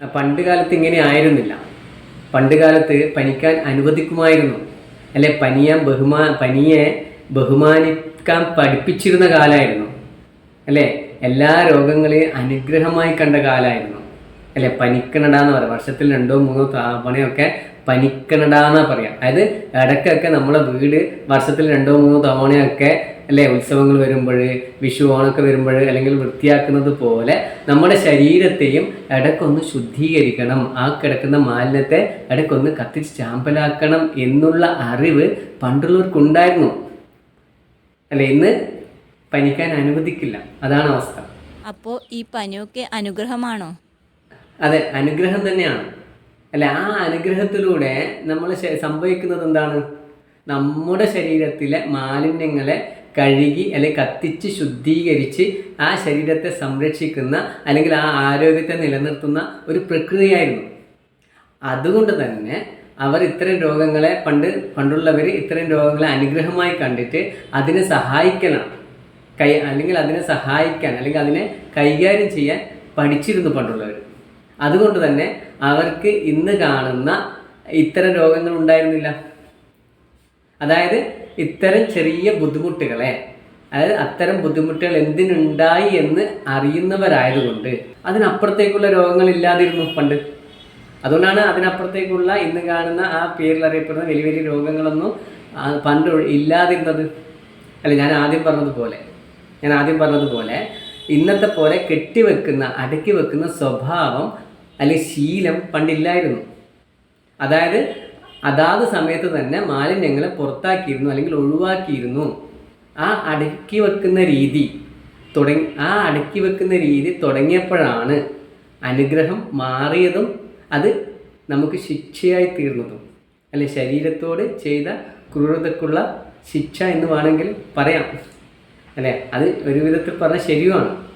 പണ്ട് കാലത്ത് ഇങ്ങനെ ആയിരുന്നില്ല. പണ്ട് കാലത്ത് പനിക്കാൻ അനുവദിക്കുമായിരുന്നു. അല്ലെ പനിയാൻ ബഹുമാ പനിയെ ബഹുമാനിക്കാൻ പഠിപ്പിച്ചിരുന്ന കാലമായിരുന്നു അല്ലേ എല്ലാ രോഗങ്ങളെയും അനുഗ്രഹമായി കണ്ട കാലമായിരുന്നു അല്ലെ പനിക്കണട എന്ന് പറയാം. വർഷത്തിൽ രണ്ടോ മൂന്നോ തവണയൊക്കെ പനിക്കണട എന്നാ പറയാം. അതായത് ഇടയ്ക്കൊക്കെ നമ്മളെ വീട് വർഷത്തിൽ രണ്ടോ മൂന്നോ തവണയൊക്കെ അല്ലെ? ഉത്സവങ്ങൾ വരുമ്പോൾ വിഷു ഓണൊക്കെ വരുമ്പോൾ അല്ലെങ്കിൽ വൃത്തിയാക്കുന്നത് പോലെ നമ്മുടെ ശരീരത്തെയും ഇടക്കൊന്ന് ശുദ്ധീകരിക്കണം. ആ കിടക്കുന്ന മാലിന്യത്തെ ഇടക്കൊന്ന് കത്തിച്ച് ചാമ്പലാക്കണം എന്നുള്ള അറിവ് പണ്ടുള്ളവർക്കുണ്ടായിരുന്നു. അല്ലെ? ഇന്ന് പനിക്കാൻ അനുവദിക്കില്ല. അതാണ് അവസ്ഥ. അപ്പോ ഈ പനിയൊക്കെ അനുഗ്രഹമാണോ? അതെ അനുഗ്രഹം തന്നെയാണ്. അല്ല ആ അനുഗ്രഹത്തിലൂടെ നമ്മൾ സംഭവിക്കുന്നത് എന്താണ്? നമ്മുടെ ശരീരത്തിലെ മാലിന്യങ്ങളെ കഴുകി അല്ലെങ്കിൽ കത്തിച്ച് ശുദ്ധീകരിച്ച് ആ ശരീരത്തെ സംരക്ഷിക്കുന്ന അല്ലെങ്കിൽ ആ ആരോഗ്യത്തെ നിലനിർത്തുന്ന ഒരു പ്രക്രിയയായിരുന്നു. അതുകൊണ്ട് തന്നെ അവർ ഇത്തരം രോഗങ്ങളെ പണ്ട് പണ്ടുള്ളവർ ഇത്തരം രോഗങ്ങളെ അനുഗ്രഹമായി കണ്ടിട്ട് അതിനെ സഹായിക്കണം. കൈ അല്ലെങ്കിൽ അതിനെ സഹായിക്കാൻ അല്ലെങ്കിൽ അതിനെ കൈകാര്യം ചെയ്യാൻ പഠിച്ചിരുന്നു പണ്ടുള്ളവർ അതുകൊണ്ട് തന്നെ അവർക്ക് ഇന്ന് കാണുന്ന ഇത്തരം രോഗങ്ങൾ ഉണ്ടായിരുന്നില്ല. അതായത് ഇത്തരം ചെറിയ ബുദ്ധിമുട്ടുകളെ അതായത് അത്തരം ബുദ്ധിമുട്ടുകൾ എന്തിനുണ്ടായി എന്ന് അറിയുന്നവരായതുകൊണ്ട് അതിനപ്പുറത്തേക്കുള്ള രോഗങ്ങൾ ഇല്ലാതിരുന്നു പണ്ട്. അതുകൊണ്ടാണ് അതിനപ്പുറത്തേക്കുള്ള ഇന്ന് കാണുന്ന ആ പേരിൽ അറിയപ്പെടുന്ന വലിയ വലിയ രോഗങ്ങളൊന്നും പണ്ട് ഇല്ലാതിരുന്നത്. അല്ല ഞാൻ ആദ്യം പറഞ്ഞതുപോലെ ഞാൻ ആദ്യം പറഞ്ഞതുപോലെ ഇന്നത്തെ പോലെ കെട്ടിവെക്കുന്ന അടക്കി വെക്കുന്ന സ്വഭാവം അല്ലെങ്കിൽ ശീലം പണ്ടില്ലായിരുന്നു. അതായത് അതാത് സമയത്ത് തന്നെ മാലിന്യങ്ങളെ പുറത്താക്കിയിരുന്നു അല്ലെങ്കിൽ ഒഴിവാക്കിയിരുന്നു. ആ അടക്കി വെക്കുന്ന രീതി തുടങ്ങി ആ അടക്കി വെക്കുന്ന രീതി തുടങ്ങിയപ്പോഴാണ് അനുഗ്രഹം മാറിയതും അത് നമുക്ക് ശിക്ഷയായി തീർന്നതും. അല്ലെ ശരീരത്തോട് ചെയ്ത ക്രൂരതക്കുള്ള ശിക്ഷ എന്ന് വേണമെങ്കിൽ പറയാം. അല്ലേ അത് ഒരു വിധത്തിൽ പറഞ്ഞാൽ ശരിയുമാണ്.